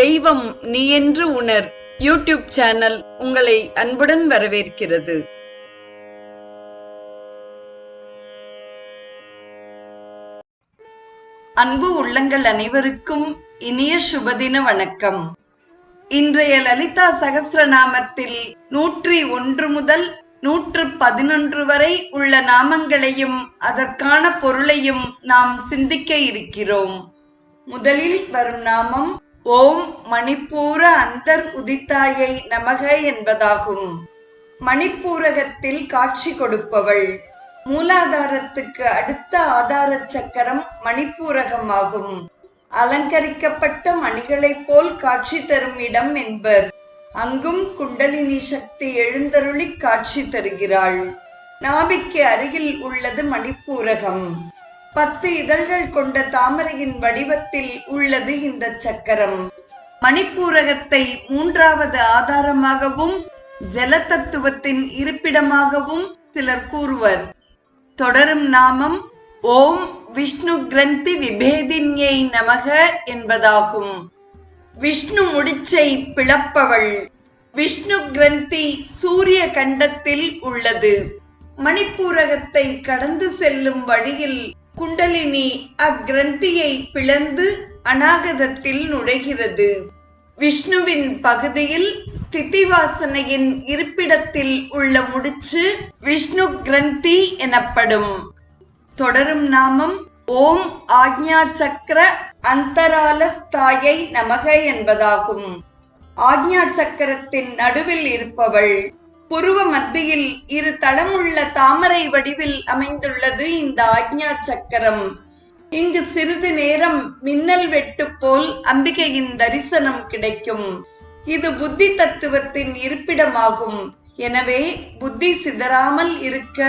தெய்வம் நீ என்று உணர். யூடியூப் சேனல் உங்களை அன்புடன் வரவேற்கிறது. அன்பு உள்ளங்கள் அனைவருக்கும் இனிய சுபதின வணக்கம். இன்றைய லலிதா சகசிரநாமத்தில் நூற்றி ஒன்று முதல் நூற்று பதினொன்று வரை உள்ள நாமங்களையும் அதற்கான பொருளையும் நாம் சிந்திக்க இருக்கிறோம். முதலில் வரும் நாமம் ஓம் மணிப்பூர அந்தர் உதித்தாயை நமக என்பதாகும். மணிப்பூரகத்தில் காட்சி கொடுப்பவள். மூலாதாரத்துக்கு அடுத்த ஆதார சக்கரம் மணிப்பூரகமாகும். அலங்கரிக்கப்பட்ட மணிகளைப் போல் காட்சி தரும் இடம் என்பர். அங்கும் குண்டலினி சக்தி எழுந்தருளி காட்சி தருகிறாள். நாபிக்கு அருகில் உள்ளது மணிப்பூரகம். பத்து இதழ்கள் கொண்ட தாமரையின் வடிவத்தில் உள்ளது இந்த சக்கரம். மணிப்பூரகத்தை மூன்றாவது ஆதாரமாகவும் ஜல தத்துவத்தின் இருப்பிடமாகவும் சிலர் கூறுவர். தொடரும் நாமம் ஓம் விஷ்ணு கிரந்தி விபேதின்யை நமக என்பதாகும். விஷ்ணு முடிச்சை பிளப்பவள். விஷ்ணு கிரந்தி சூரிய கண்டத்தில் உள்ளது. மணிப்பூரகத்தை கடந்து செல்லும் வழியில் குண்டலினி அக்கிரந்தியை பிளந்து அநாகதத்தில் நுழைகிறது. விஷ்ணுவின் பகுதியில் ஸ்திதிவாசனையின் இருப்பிடத்தில் உள்ள முடிச்சு விஷ்ணு கிரந்தி எனப்படும். தொடரும் நாமம் ஓம் ஆக்ஞா சக்கர அந்தராலஸ்தாயை நமக என்பதாகும். ஆக்ஞா சக்கரத்தின் நடுவில் இருப்பவள் புருவ மத்தியில் இரு தளமுள்ள தாமரை வடிவில் அமைந்துள்ளது இந்த ஆக்ஞா சக்கரம். இங்கு சிறிது நேரம் மின்னல் வெட்டு போல் அம்பிகையின் தரிசனம் கிடைக்கும். இது புத்தி தத்துவத்தின் இருப்பிடமாகும். எனவே புத்தி சிதறாமல் இருக்க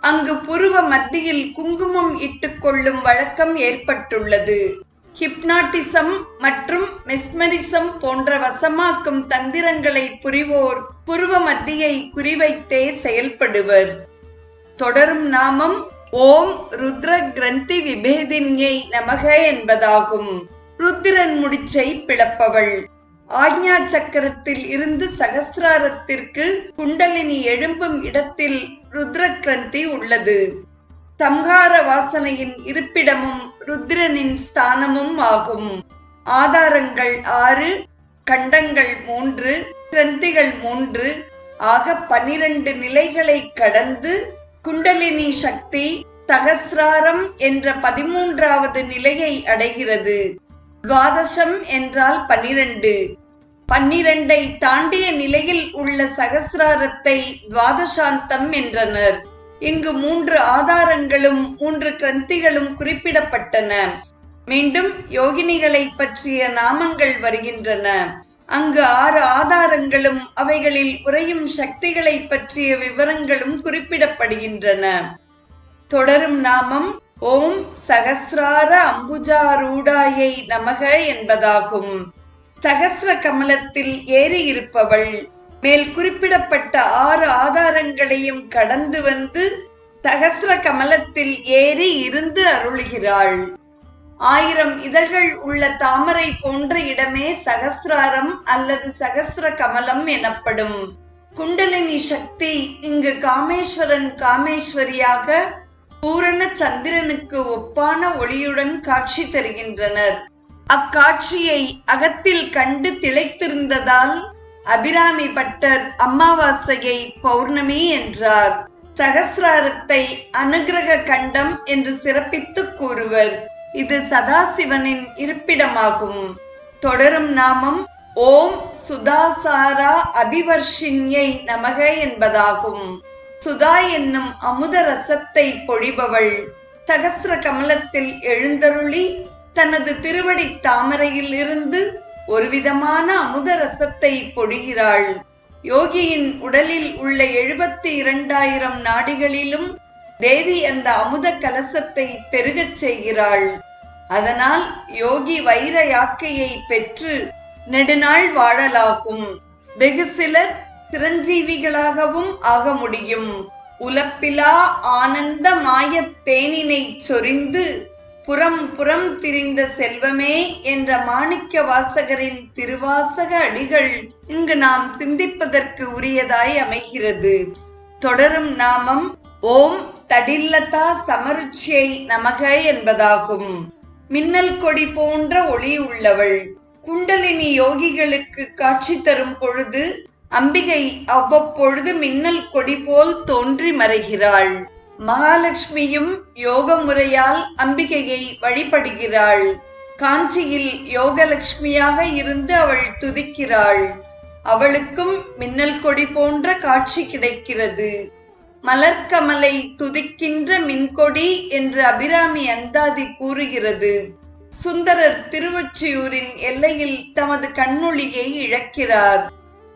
அங்கு புருவ மத்தியில் குங்குமம் இட்டுக்கொள்ளும் வழக்கம் ஏற்பட்டுள்ளது. ஹிப்னாட்டிசம் மற்றும் மெஸ்மரிசம் போன்ற வசமாக்கும் தந்திரங்களை புரிவோர் புருவ மத்தியை குறிவைத்தே செயல்படுவர். தொடரும் நாமம் ஓம் ருத்ர கிரந்தி விபேதின்யை நமக என்பதாகும். ருத்திரன் முடிச்சை பிளப்பவள். ஆக்ஞா சக்கரத்தில் இருந்து சகசிராரத்திற்கு குண்டலினி எழும்பும் இடத்தில் ருத்ர கிரந்தி உள்ளது. சம்ஹார வாசனையின் இருப்பிடமும் ருத்ரனின் ஸ்தானமும் ஆகும். ஆதாரங்கள் ஆறு கண்டங்கள் மூன்று கிரந்திகள் மூன்று. ஆக பனிரண்டு நிலைகளை கடந்து குண்டலினி சக்தி சகசிராரம் என்ற பதிமூன்றாவது நிலையை அடைகிறது. துவாதசம் என்றால் பனிரெண்டு. பன்னிரண்டை தாண்டிய நிலையில் உள்ள சகசிராரத்தை துவாதசாந்தம் என்றனர். இங்கு மூன்று ஆதாரங்களும் மூன்று கிரந்திகளும் குறிப்பிடப்பட்டன. மீண்டும் யோகினிகளை பற்றிய நாமங்கள் வருகின்றன. அங்கு ஆறு ஆதாரங்களும் அவைகளில் உறையும் சக்திகளை பற்றிய விவரங்களும் குறிப்பிடப்படுகின்றன. தொடரும் நாமம் ஓம் சகசிரார அம்புஜாரூடாயை நமக என்பதாகும். சகசிர கமலத்தில் ஏறி இருப்பவள் மேல் குறிப்பிடப்பட்ட ஆறு ஆதாரங்களையும் கடந்து வந்து சகசிர கமலத்தில் ஏறி இருந்து அருளுகிறாள். ஆயிரம் இதழ்கள் உள்ள தாமரை போன்ற இடமே சகசிராரம் அல்லது சகசிர கமலம் எனப்படும். குண்டலினி சக்தி இங்கு காமேஸ்வரன் காமேஸ்வரியாக பூரண சந்திரனுக்கு ஒப்பான ஒளியுடன் காட்சி தருகின்றனர். அக்காட்சியை அகத்தில் கண்டு திளைத்திருந்ததால் அபிராமி பட்டர் அமாவாசையை பௌர்ணமி என்றார். சகசிராரத்தை அனுகிரக கண்டம் என்று சிறப்பித்து கூறுவர். இது சதாசிவனின் இருப்பிடமாகும். தொடரும் நாமம் ஓம் சுதாசாரா அபிவர்ஷின்யை நமக என்பதாகும். சுதா என்னும் அமுத ரசத்தை பொழிபவள். சகசிர கமலத்தில் எழுந்தருளி தனது திருவடி தாமரையில் இருந்து ஒருவிதமான அமுத ரசத்தை பொழிகிறாள். யோகியின் உடலில் உள்ள எழுபத்தி இரண்டாயிரம் நாடிகளிலும் தேவி அந்த அமுத கலசத்தை பெருகச் செய்கிறாள். அதனால் யோகி வைர யாக்கையை பெற்று நெடுநாள் வாழலாகும். வெகு சிலர் சிரஞ்சீவிகளாகவும் ஆக முடியும். உலப்பிலா ஆனந்த மாயத் தேனினை சொரிந்து புறம் புறம் திரிந்த செல்வமே என்ற மாணிக்க வாசகரின் திருவாசக அடிகள் இங்கு நாம் சிந்திப்பதற்கு உரியதாய் அமைகிறது. தொடரும் நாமம் ஓம் தடில்லதா சமருச்சியை நமக என்பதாகும். மின்னல் கொடி போன்ற ஒளி உள்ளவள் குண்டலினி யோகிகளுக்கு காட்சி தரும் பொழுது அம்பிகை அவ்வப்பொழுது மின்னல் கொடி போல் தோன்றி மறைகிறாள். மகாலட்சுமியும் யோக முறையால் அம்பிகையை வழிபடுகிறாள். காஞ்சியில் யோகலட்சுமியாக இருந்து அவள் துதிக்கிறாள். அவளுக்கும் மின்னல் கொடி போன்ற காட்சி கிடைக்கிறது. மலர்க்கமலை துதிக்கின்ற மின்கொடி என்று அபிராமி அந்தாதி கூறுகிறது. சுந்தரர் திருவொற்றியூரின் எல்லையில் தமது கண்ணொளியை இழக்கிறார்.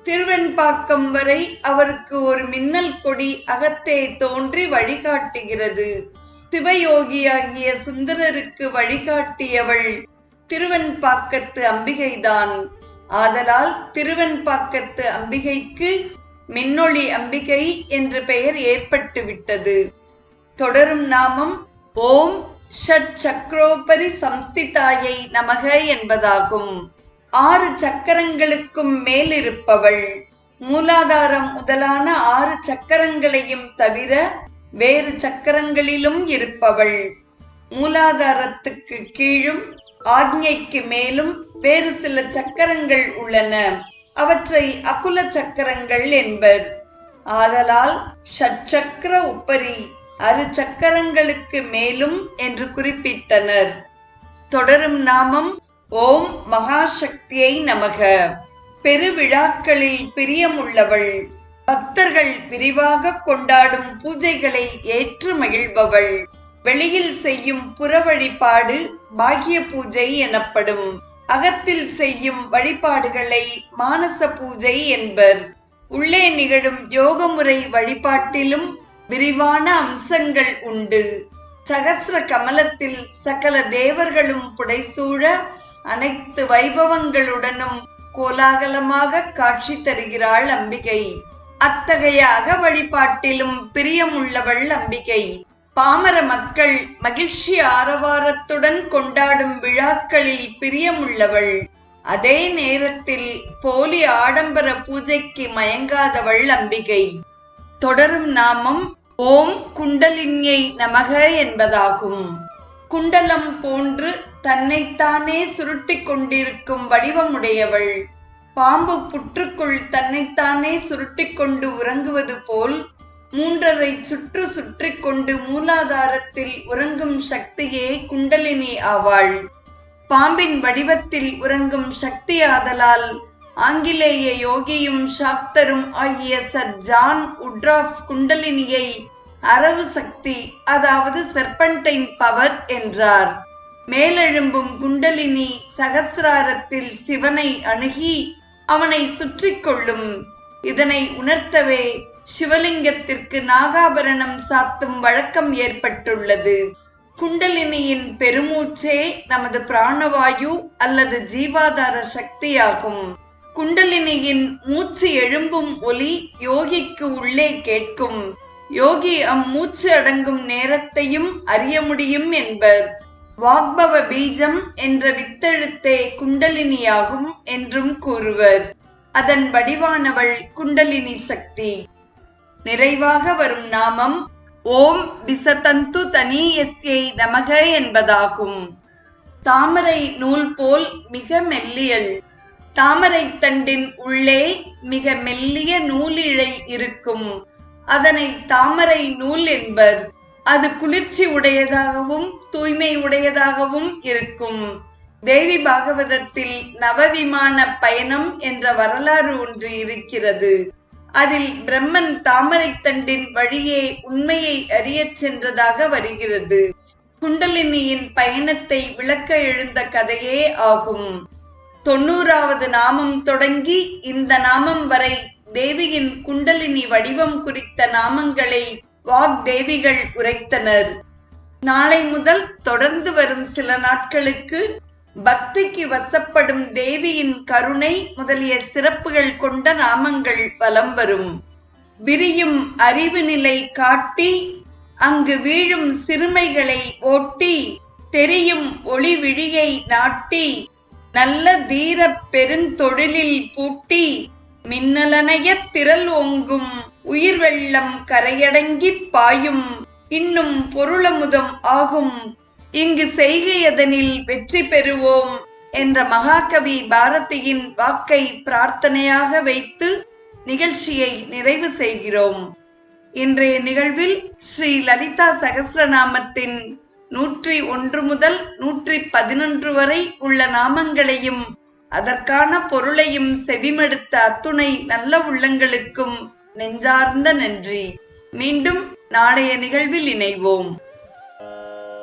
திருவெண்பாக்கம் வரை அவருக்கு ஒரு மின்னல் கொடி அகத்தே தோன்றி வழிகாட்டுகிறது. சிவயோகியாகிய சுந்தரருக்கு வழிகாட்டியவள் திருவெண்பாக்கத்து அம்பிகைதான். ஆதலால் திருவெண்பாக்கத்து அம்பிகைக்கு மின்னொளி அம்பிகை என்று பெயர் ஏற்பட்டுவிட்டது. தொடரும் நாமம் ஓம் ஷட் சக்கரோபரி சம்சிதாயை நமக என்பதாகும். ஆறு சக்கரங்களுக்கும் மேல் இருப்பவள் மூலாதாரம் முதலான ஆறு சக்கரங்களையும் தவிர வேறு சக்கரங்களிலும் இருப்பவள். மூலாதாரத்துக்கு கீழும் ஆக்ஞைக்கு மேலும் வேறு சில சக்கரங்கள் உள்ளன. அவற்றை அகுல சக்கரங்கள் என்பர். ஆதலால் ஷட்சக்கர உப்பரி அரு சக்கரங்களுக்கு மேலும் என்று குறிப்பிட்டனர். தொடரும் நாமம் ஓம் மகாசக்தியை நமக. பெருவிழாக்களில் பிரியமுள்ளவள் பக்தர்கள் விரிவாக கொண்டாடும் பூஜைகளை ஏற்று மகிழ்பவள். வெளியில் செய்யும் புற வழிபாடு பாகிய பூஜை எனப்படும். அகத்தில் செய்யும் வழிபாடுகளை மானச பூஜை என்பர். உள்ளே நிகழும் யோகமுறை வழிபாட்டிலும் விரிவான அம்சங்கள் உண்டு. சகசிர கமலத்தில் சகல தேவர்களும் புடைசூழ அனைத்து வைபவங்களுடனும் கோலாகலமாக காட்சி தருகிறாள் அம்பிகை. அத்தகைய அக வழிபாட்டிலும் பிரியமுள்ளவள் அம்பிகை. பாமர மக்கள் மகிழ்ச்சி ஆரவாரத்துடன் கொண்டாடும் விழாக்களில் பிரியமுள்ளவள். அதே நேரத்தில் போலி ஆடம்பர பூஜைக்கு மயங்காதவள் அம்பிகை. தொடரும் நாமம் ஓம் குண்டலின்யை நமக என்பதாகும். குண்டலம் போன்று தன்னைத்தானே சுருட்டிக் கொண்டிருக்கும் வடிவமுடையவள். பாம்பு புற்றுக்குள் தன்னைத்தானே சுருட்டிக் கொண்டு உறங்குவது போல் மூன்றரை சுற்று சுற்றி கொண்டு மூலாதாரத்தில் உறங்கும் சக்தியே குண்டலினி ஆவாள். பாம்பின் வடிவத்தில் உறங்கும் சக்தி ஆதலால் ஆங்கிலேய யோகியும் சாப்தரும் ஆகிய சர் ஜான் உட்ராஃப் குண்டலினியை அரவு சக்தி அதாவது செர்பன்டைன் பவர் என்றார். மேலெழும்பும் குண்டலினி சகசிராரத்தில் சிவனை அணுகி அவனை சுற்றி கொள்ளும். இதனை உணர்த்தவே சிவலிங்கத்திற்கு நாகாபரணம் சாத்தும் வழக்கம் ஏற்பட்டுள்ளது. குண்டலினியின் பெருமூச்சே நமது பிராணவாயு அல்லது ஜீவாதார சக்தியாகும். குண்டலினியின் மூச்சு எழும்பும் ஒலி யோகிக்கு உள்ளே கேட்கும். யோகி அம்மூச்சு அடங்கும் நேரத்தையும் அறிய முடியும் என்பர். வாக்பவ பீஜம் என்ற வித்தெழுத்தே குண்டலினியாகும் என்றும் கூறுவர். அதன் வடிவானவள் குண்டலினி சக்தி. நிறைவாக வரும் நாமம். ஓம் விசதந்து தனியஸ்யை நமக என்பதாகும். தாமரை நூல் போல் மிக மெல்லியல் தாமரை தண்டின் உள்ளே மிக மெல்லிய நூலிழை இருக்கும். அதனை தாமரை நூல் என்பர். அது குளிர்ச்சி உடையதாகவும் தூய்மை உடையதாகவும் இருக்கும். தேவி பாகவதத்தில் நவவிமான பயணம் என்ற வரலாறு ஒன்று இருக்கிறது. அதில் பிரம்மன் தாமரை தண்டின் வழியே உண்மையை அறியச் சென்றதாக வருகிறது. குண்டலினியின் பயணத்தை விளக்க எழுந்த கதையே ஆகும். தொண்ணூறாவது நாமம் தொடங்கி இந்த நாமம் வரை தேவியின் குண்டலினி வடிவம் குறித்த நாமங்களை வாக்தேவிகள் உரைத்தனர். நாளை முதல் தொடர்ந்து வரும் சில நாட்களுக்கு பக்திக்கு வசப்படும் தேவியின் கருணை முதலிய சிறப்புகள் கொண்ட நாமங்கள் வலம் வரும். விரியும் அறிவு நிலை காட்டி அங்கு வீழும் சிறுமைகளை ஓட்டி தெரியும் ஒளி விழியை நாட்டி நல்ல தீர பெருந்தொழிலில் பூட்டி மின்னலனைய திரள் ஓங்கும் உயிர் வெள்ளம் கரையடங்கிப் பாயும் இன்னும் பொருளமுதம் ஆகும் இங்கு செய்கையதனில் வெற்றி பெறுவோம் என்ற மகாகவி பாரதியின் வாக்கை பிரார்த்தனையாக வைத்து நிகழ்ச்சியை நிறைவு செய்கிறோம். இன்றைய நிகழ்வில் ஸ்ரீ லலிதா சகசிரநாமத்தின் நூற்றி ஒன்று முதல் நூற்றி பதினொன்று வரை உள்ள நாமங்களையும் அதற்கான பொருளையும் செவிமடுத்த அத்துணை நல்ல உள்ளங்களுக்கும் நெஞ்சார்ந்த நன்றி. மீண்டும் நாளைய நிகழ்வில் இணைவோம்.